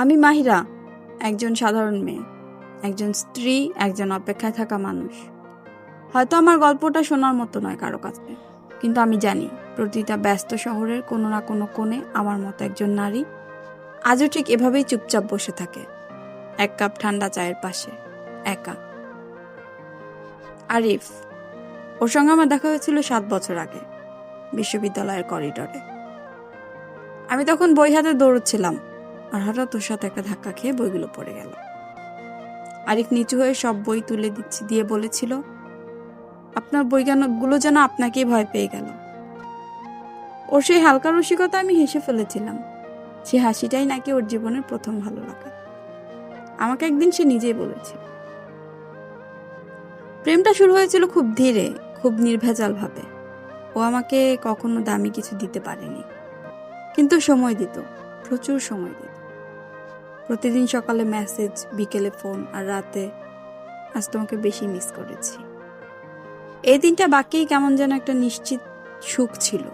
আমি মাহিরা, একজন সাধারণ মেয়ে, একজন স্ত্রী, একজন অপেক্ষায় থাকা মানুষ। হয়তো আমার গল্পটা শোনার মতো নয় কারও কাছে, কিন্তু আমি জানি প্রতিটা ব্যস্ত শহরের কোনো না কোনো কোণে আমার মতো একজন নারী আজও ঠিক এভাবেই চুপচাপ বসে থাকে, এক কাপ ঠান্ডা চায়ের পাশে, একা। আরিফ, ওর সঙ্গে আমার দেখা হয়েছিল সাত বছর আগে, বিশ্ববিদ্যালয়ের করিডরে। আমি তখন বই হাতে দৌড়চ্ছিলাম আর হঠাৎ ওর সাথে একটা ধাক্কা খেয়ে বইগুলো পড়ে গেল। আরিফ নিচু হয়ে সব বই তুলে দিচ্ছি, দিয়ে বলেছিল, আপনার বইগুলো যেন আপনাকেই ভয় পেয়ে গেল। ওর সেই হালকা রসিকতা আমি হেসে ফেলেছিলাম। সে হাসিটাই নাকি ওর জীবনের প্রথম ভালো লাগা আমাকে একদিন সে নিজেই বলেছে। প্রেমটা শুরু হয়েছিল খুব ধীরে, খুব নির্ভেজাল ভাবে ও আমাকে কখনো দামি কিছু দিতে পারেনি। কিন্তু সময় দিত, প্রচুর সময় দিত। প্রতিদিন সকালে মেসেজ বিকেলে ফোন আর রাতে আজ তোমাকে বেশি মিস করেছি। এই দিনটা বাকিই কেমন যেন একটা নিশ্চিত সুখ ছিল।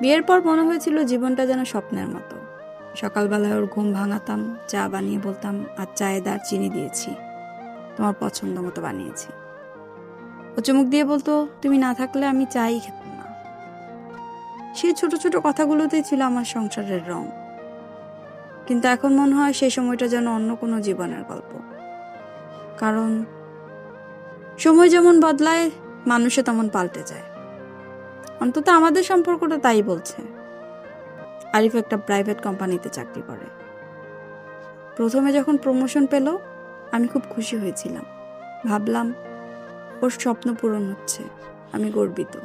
বিয়ের পর মনে হয়েছিল জীবনটা যেন স্বপ্নের মতো। সকালবেলায় ওর ঘুম ভাঙাতাম, চা বানিয়ে বলতাম, আর চায়ে দার চিনি দিয়েছি, তোমার পছন্দ মতো বানিয়েছি। ও চুমুক দিয়ে বলতো, তুমি না থাকলে আমি চাই খেতাম না। সেই ছোট ছোট কথাগুলোতেই ছিল আমার সংসারের রং। কিন্তু এখন মনে হয় সেই সময়টা যেন অন্য কোনো জীবনের গল্প। কারণ সময় যেমন বদলায় মানুষে তেমন পাল্টে যায়। অন্তত আমাদের সম্পর্কটা তাই বলছে। আরিফ একটা প্রাইভেট কোম্পানিতে চাকরি করে। প্রথমে যখন প্রমোশন পেল, আমি খুব খুশি হয়েছিলাম। ভাবলাম, ওর স্বপ্ন পূরণ হচ্ছে, আমি গর্বিত।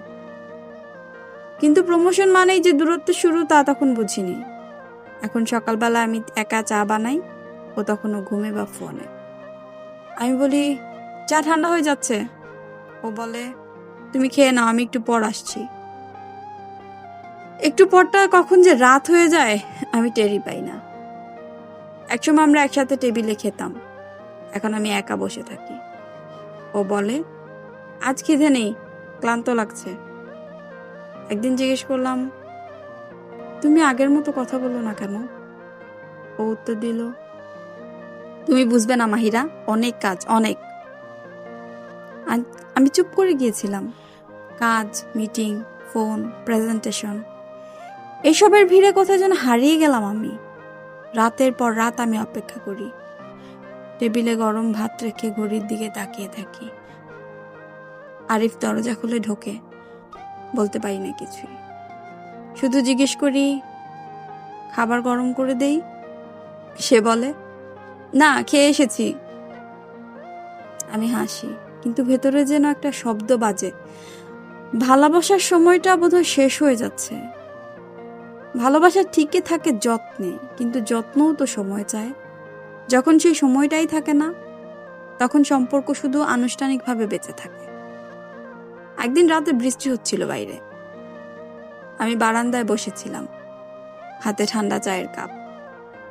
কিন্তু প্রমোশন মানেই যে দূরত্ব শুরু তা তখন বুঝিনি। এখন সকালবেলা আমি একা চা বানাই, ও তখনও ঘুমে বা ফোনে। আমি বলি, চা ঠান্ডা হয়ে যাচ্ছে। ও বলে, তুমি খেয়ে নাও, আমি একটু পর আসছি। একটু পরটা কখন যে রাত হয়ে যায়, আমি টেরি পাই না। একসময় আমরা একসাথে টেবিলে খেতাম, এখন আমি একা বসে থাকি। ও বলে, আজ খিদে নেই, ক্লান্ত লাগছে। একদিন জিজ্ঞেস করলাম তুমি আগের মতো কথা বলো না কেন? ও উত্তর দিল, তুমি বুঝবে না মাহিরা, অনেক কাজ, অনেক। আমি চুপ করে গিয়েছিলাম। কাজ, মিটিং, ফোন, প্রেজেন্টেশন, এসবের ভিড়ে কোথায় যেন হারিয়ে গেলাম আমি। রাতের পর রাত আমি অপেক্ষা করি। টেবিলে গরম ভাত রেখে ঘড়ির দিকে তাকিয়ে থাকি। আরিফ দরজা খুলে ঢোকে। বলতে পারি না কিছুই। শুধু জিজ্ঞেস করি, খাবার গরম করে দেই? সে বলে, না, খেয়ে এসেছি। আমি হাসি, কিন্তু ভেতরে যেন একটা শব্দ বাজে। ভালোবাসার সময়টা বোধহয় শেষ হয়ে যাচ্ছে। ভালোবাসা ঠিকই থাকে যত্নে, কিন্তু যত্নও তো সময় চায়। যখন সেই সময়টাই থাকে না, তখন সম্পর্ক শুধু আনুষ্ঠানিকভাবে বেঁচে থাকে। একদিন রাতে বৃষ্টি হচ্ছিল বাইরে। আমি বারান্দায় বসেছিলাম। হাতে ঠান্ডা চায়ের কাপ,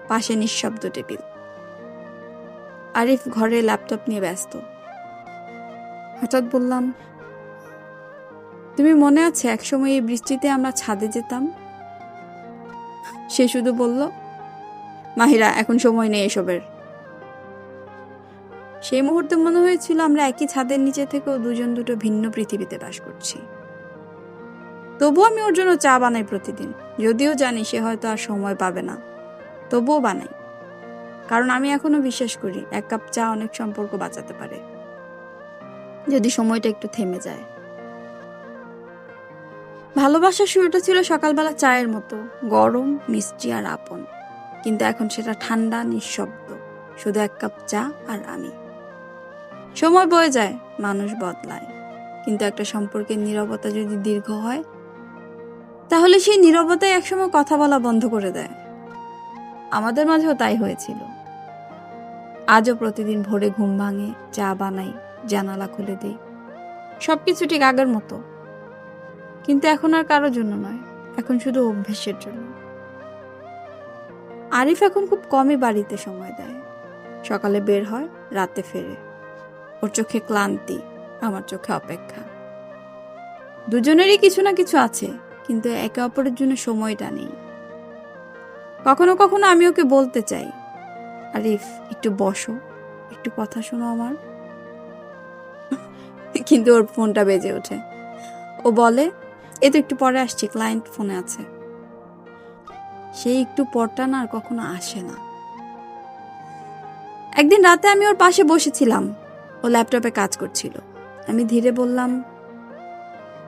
পাশে নিঃশব্দ টেবিল। আরিফ ঘরে ল্যাপটপ নিয়ে ব্যস্ত। হঠাৎ বললাম, তুমি মনে আছে একসময় এই বৃষ্টিতে আমরা ছাদে যেতাম? সে শুধু বলল, মাহিরা, এখন সময় নেই এসবের। সেই মুহূর্তে মনে হয়েছিল আমরা একই ছাদের নিচে থেকেও দুজন দুটো ভিন্ন পৃথিবীতে বাস করছি। তবুও আমি ওর জন্য চা বানাই প্রতিদিন। যদিও জানি সে হয়তো আর সময় পাবে না। তবুও বানাই। কারণ আমি এখনও বিশ্বাস করি, এক কাপ চা অনেক সম্পর্ক বাঁচাতে পারে। যদি সময়টা একটু থেমে যায়। ভালোবাসার শুরুটা ছিল সকালবেলা চায়ের মতো, গরম, মিষ্টি আর আপন। কিন্তু এখন সেটা ঠান্ডা, নিঃশব্দ। শুধু এক কাপ চা আর আমি। সময় বয়ে যায়, মানুষ বদলায়। কিন্তু একটা সম্পর্কের নীরবতা যদি দীর্ঘ হয় তাহলে সেই নীরবতায় একসময় কথা বলা বন্ধ করে দেয়। আমাদের মাঝেও তাই হয়েছিল। আজও প্রতিদিন ভোরে ঘুম ভাঙে, চা বানাই, জানালা খুলে দিই। সব কিছু ঠিক আগের মতো। কিন্তু এখন আর কারোর জন্য নয়, এখন শুধু অভ্যেসের জন্য। আরিফ এখন খুব কমই বাড়িতে সময় দেয়। সকালে বের হয়, রাতে ফেরে। ওর চোখে ক্লান্তি, আমার চোখে অপেক্ষা। দুজনেরই কিছু না কিছু আছে। কিন্তু একে অপরের জন্য সময়টা নেই। কখনো কখনো আমি ওকে বলতে চাই, আরিফ, একটু বসো, একটু কথা শোনো আমার। কিন্তু ওর ফোনটা বেজে ওঠে। ও বলে, এ তো একটু পরে আসছি ক্লায়েন্ট ফোনে আছে। সেই একটু পরটা না আর কখনো আসে না। একদিন রাতে আমি ওর পাশে বসেছিলাম। ও ল্যাপটপে কাজ করছিল। আমি ধীরে বললাম,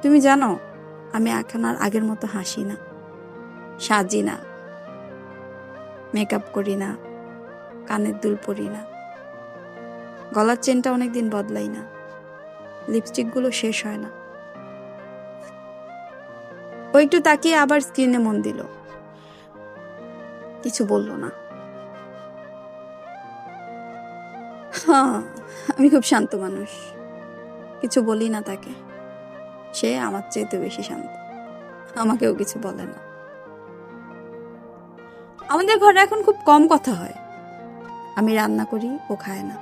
তুমি জানো আমি এখন আর আগের মতো হাসি না। সাজি না। মেকআপ করি না। কানের দুল পরি না। গলার চেনটা অনেকদিন বদলাই না। লিপস্টিকগুলো শেষ হয় না। ও একটু তাকিয়ে আবার স্ক্রিনে মন দিল। কিছু বলল না। হ্যাঁ আমি খুব শান্ত মানুষ। কিছু বলি না তাকে। সে আমার চেয়ে বেশি শান্ত। আমাকেও কিছু বলে না। আমাদের ঘরে এখন খুব কম কথা হয়। আমি রান্না করি, ও খায় না।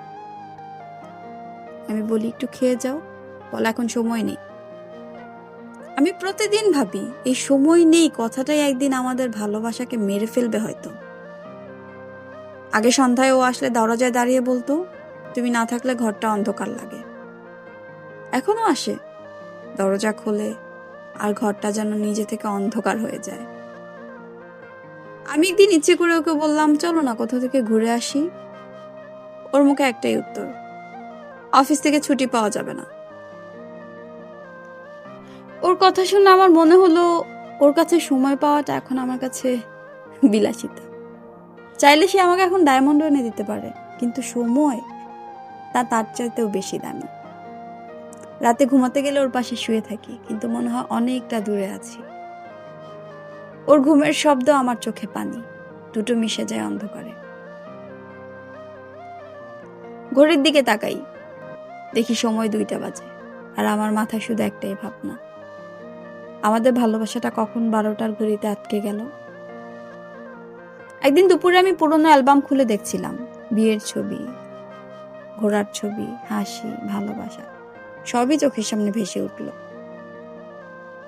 আমি বলি, একটু খেয়ে যাও। বলে, এখন সময় নেই। আমি প্রতিদিন ভাবি, এই সময় নেই, কথাটাই একদিন আমাদের ভালোবাসাকে মেরে ফেলবে হয়তো। আগে সন্ধ্যায় ও আসলে দরজায় দাঁড়িয়ে বলতো, তুমি না থাকলে ঘরটা অন্ধকার লাগে। এখনও আসে। দরজা খোলে আর ঘরটা যেন নিজে থেকে অন্ধকার হয়ে যায়। আমি একদিন ইচ্ছে করে ওকে বললাম, চলো না কোথা থেকে ঘুরে আসি। ওর মুখে একটাই উত্তর, অফিস থেকে ছুটি পাওয়া যাবে না। ওর কথা শুনে আমার মনে হলো, ওর কাছে সময় পাওয়াটা এখন আমার কাছে বিলাসিতা। চাইলে সে আমাকে এখন ডায়মন্ড এনে দিতে পারে, কিন্তু সময় তা তার চাইতেও বেশি দামি। রাতে ঘুমাতে গেলে ওর পাশে শুয়ে থাকি, কিন্তু মনে হয় অনেকটা দূরে আছি। ওর ঘুমের শব্দ আমার চোখে পানি, দুটো মিশে যায় অন্ধকারে। ঘড়ির দিকে তাকাই, দেখি সময় দুইটা বাজে, আর আমার মাথায় শুধু একটাই ভাবনা। আমাদের ভালোবাসাটা কখন বারোটার ঘড়িতে আটকে গেল? একদিন দুপুরে আমি পুরনো অ্যালবাম খুলে দেখছিলাম, বিয়ের ছবি, ঘোড়ার ছবি, হাসি, ভালোবাসা। সবই চোখের সামনে ভেসে উঠল।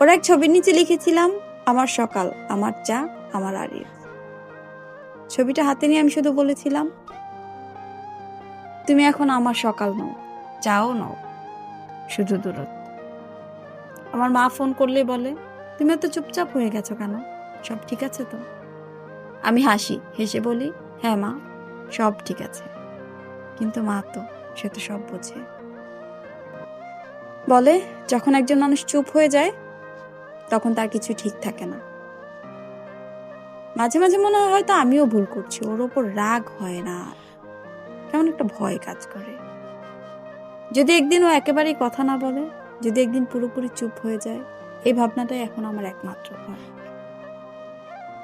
ওর এক ছবির নিচে লিখেছিলাম, আমার সকাল, আমার চা, আমার আরিফ। ছবিটা হাতে নিয়ে আমি শুধু বলেছিলাম, তুমি এখন আমার সকাল নও, চাও নও, শুধু দূরত্ব। আমার মা ফোন করলে বলে, তুমি এত চুপচাপ হয়ে গেছো কেন? সব ঠিক আছে তো? আমি হাসি, হেসে বলি হ্যাঁ মা, সব ঠিক আছে। কিন্তু মা তো, সে তো সব বোঝে। বলে, যখন একজন মানুষ চুপ হয়ে যায়, তখন তার কিছু ঠিক থাকে না। মাঝে মাঝে মনে হয় হয়তো আমিও ভুল করছি, ওর ওপর রাগ হয় না। কেমন একটা ভয় কাজ করে। যদি একদিন ও একেবারেই কথা না বলে, যদি একদিন পুরোপুরি চুপ হয়ে যায়, এই ভাবনাটাই এখন আমার একমাত্র ভয়।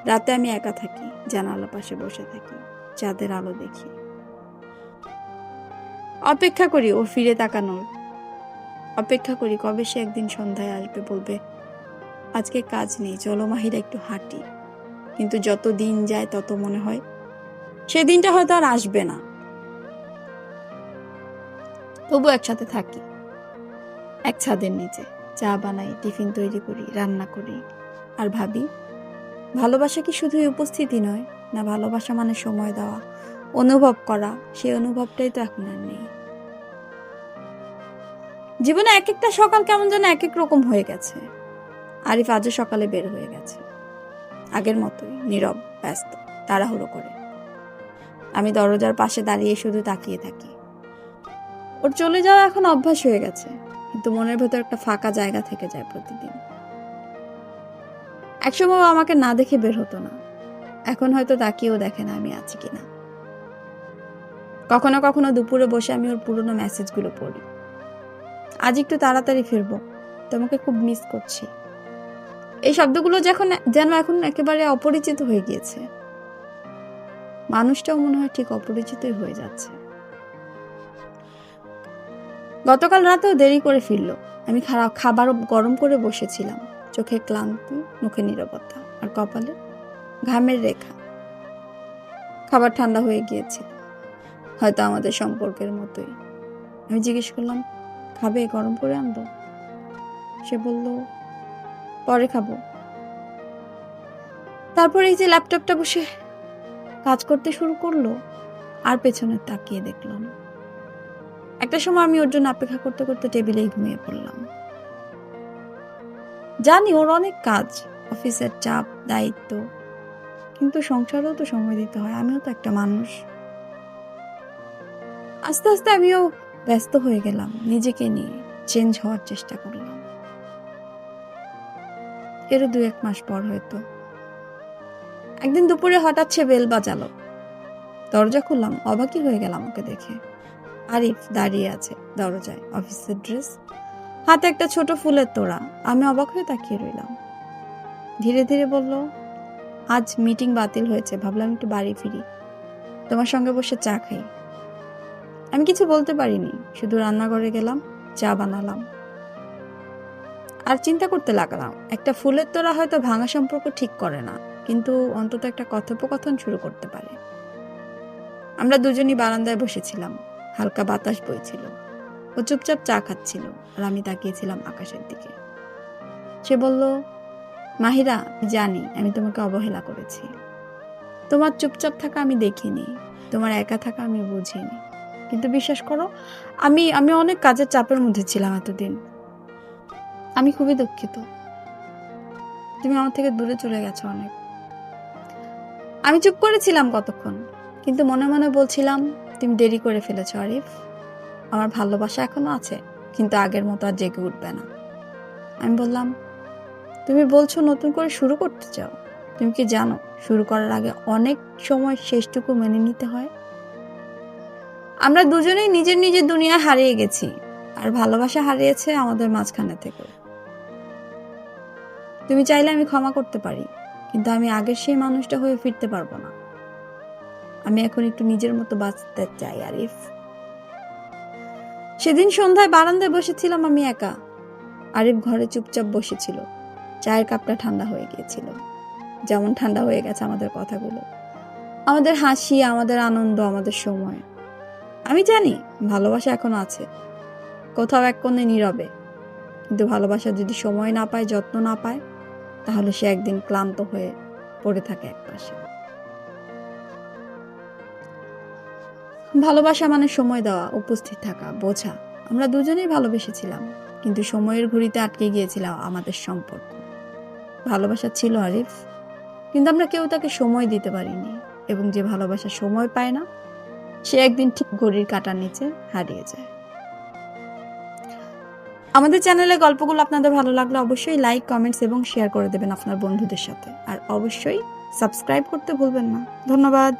রাতে আমি একা থাকি জানালা পাশে বসে থাকি, চাঁদের আলো দেখি। অপেক্ষা করি ও ফিরে তাকানোর। অপেক্ষা করি কবে সে একদিন সন্ধ্যায় আসবে বলবে, আজকে কাজ নেই, চলো মাহিরা একটু হাঁটি। কিন্তু যত দিন যায় তত মনে হয় সেদিনটা হয়তো আর আসবে না। তবু একসাথে থাকি, এক ছাদের নিচে, চা বানাই, টিফিন তৈরি করি, রান্না করি। আর ভাবি, ভালোবাসা কি শুধুই উপস্থিতি নয়, না ভালোবাসা মানে সময় দেওয়া, অনুভব করা সেই অনুভবটাই তো এখন আর নেই। জীবনে এক একটা সকাল কেমন যেন এক এক রকম হয়ে গেছে। আরিফ আজও সকালে বের হয়ে গেছে। আগের মতোই, নীরব, ব্যস্ত, তাড়াহুড়ো করে। আমি দরজার পাশে দাঁড়িয়ে শুধু তাকিয়ে থাকি। ওর চলে যাওয়া এখন অভ্যাস হয়ে গেছে, কিন্তু মনের ভেতর একটা ফাঁকা জায়গা থেকে যায় প্রতিদিন। একসময় আমাকে না দেখে বের হতো না। এখন হয়তো তাকিয়েও দেখে না আমি আছি কিনা। কখনো কখনো দুপুরে বসে আমি ওর পুরনো মেসেজগুলো পড়ি। আজ একটু তাড়াতাড়ি ফিরবো। তোমাকে খুব মিস করছি। এই শব্দগুলো যখন, যেন এখন একেবারে অপরিচিত হয়ে গিয়েছে। মানুষটাও মনে হয় ঠিক অপরিচিতই হয়ে যাচ্ছে। গতকাল রাতেও দেরি করে ফিরল। আমি খারাপ খাবার গরম করে বসেছিলাম। চোখে ক্লান্তি, মুখে নীরবতা, আর কপালে ঘামের রেখা। খাবার ঠান্ডা হয়ে গিয়েছিল। হয়তো আমাদের সম্পর্কের মতোই। আমি জিজ্ঞেস করলাম খাবে, গরম করে আনব। সে বলল, পরে খাব। তারপর এই যে ল্যাপটপটা বসে কাজ করতে শুরু করল, আর পেছনে তাকিয়ে দেখল না। একটা সময় আমি ওর জন্য অপেক্ষা করতে করতে টেবিলেই ঘুমিয়ে পড়লাম। জানি ওর অনেক কাজ, অফিসের চাপ, দায়িত্ব, কিন্তু সংসারেও তো সময় দিতে হয়, আমিও তো একটা মানুষ। আস্তে আস্তে আমিও ব্যস্ত হয়ে গেলাম, নিজেকে নিয়ে চেঞ্জ হওয়ার চেষ্টা করলাম। এরও দু এক মাস পর হয়তো। একদিন দুপুরে হঠাৎ সে বেল বাজালো। দরজা খুললাম, অবাকই হয়ে গেলাম ওকে দেখে। আরিফ দাঁড়িয়ে আছে দরজায়, অফিসের ড্রেস। হাতে একটা ছোট ফুলের তোড়া। আমি অবাক হয়ে তাকিয়ে রইলাম। ধীরে ধীরে বলল, আজ মিটিং বাতিল হয়েছে, ভাবলাম একটু বাড়ি ফিরি। তোমার সঙ্গে বসে চা খাই। আমি কিছু বলতে পারিনি। শুধু রান্নাঘরে গেলাম, চা বানালাম। আর চিন্তা করতে লাগলাম, একটা ফুলের তোরা হয়তো ভাঙা সম্পর্ক ঠিক করে না, কিন্তু অন্তত একটা কথোপকথন শুরু করতে পারে। আমরা দুজনই বারান্দায় বসেছিলাম, হালকা বাতাস বইছিল। ও চুপচাপ চা খাচ্ছিল, আর আমি তাকিয়েছিলাম আকাশের দিকে। সে বলল, মাহিরা জানি, আমি তোমাকে অবহেলা করেছি। তোমার চুপচাপ থাকা আমি দেখিনি, তোমার একা থাকা আমি বুঝিনি। কিন্তু বিশ্বাস করো, আমি আমি অনেক কাজের চাপের মধ্যে ছিলাম এতদিন। আমি খুবই দুঃখিত। তুমি আমার থেকে দূরে চলে গেছো অনেক। আমি চুপ করেছিলাম কতক্ষণ, কিন্তু মনে মনে বলছিলাম, তুমি দেরি করে ফেলেছো, আরিফ। আমার ভালোবাসা এখনও আছে, কিন্তু আগের মতো আর জেগে উঠবে না। আমি বললাম, তুমি বলছো নতুন করে শুরু করতে চাও। তুমি কি জানো, শুরু করার আগে অনেক সময় শেষটুকু মেনে নিতে হয়? আমরা দুজনেই নিজের নিজের দুনিয়া হারিয়ে গেছি, আর ভালোবাসা হারিয়েছে আমাদের মাঝখানে থেকে। তুমি চাইলে আমি ক্ষমা করতে পারি, কিন্তু আমি আগের সেই মানুষটা হয়ে ফিরতে পারব না। আমি এখন একটু নিজের মতো বাঁচতে চাই, আরিফ। সেদিন সন্ধ্যায় বারান্দায় বসেছিলাম আমি একা। আরিফ ঘরে চুপচাপ বসেছিল। চায়ের কাপটা ঠান্ডা হয়ে গিয়েছিল। যেমন ঠান্ডা হয়ে গেছে আমাদের কথাগুলো। আমাদের হাসি, আমাদের আনন্দ, আমাদের সময়। আমি জানি, ভালোবাসা এখনও আছে। কোথাও এক কোণে নীরবে। কিন্তু ভালোবাসা যদি সময় না পায়, যত্ন না পায়, তাহলে সে একদিন ক্লান্ত হয়ে পড়ে থাকে একপাশে ভালোবাসা মানে সময় দেওয়া, উপস্থিত থাকা, বোঝা। আমরা দুজনেই ভালোবেসেছিলাম, কিন্তু সময়ের ঘড়িতে আটকে গিয়েছিলাম আমাদের সম্পর্ক। ভালোবাসা ছিল আরিফ, কিন্তু আমরা কেউ তাকে সময় দিতে পারিনি, এবং যে ভালোবাসা সময় পায় না সে একদিন ঠিক ঘড়ির কাটার নিচে হারিয়ে যায়। আমাদের চ্যানেলে গল্পগুলো আপনাদের ভালো লাগলে অবশ্যই লাইক, কমেন্টস এবং শেয়ার করে দেবেন আপনার বন্ধুদের সাথে। আর অবশ্যই সাবস্ক্রাইব করতে ভুলবেন না। ধন্যবাদ।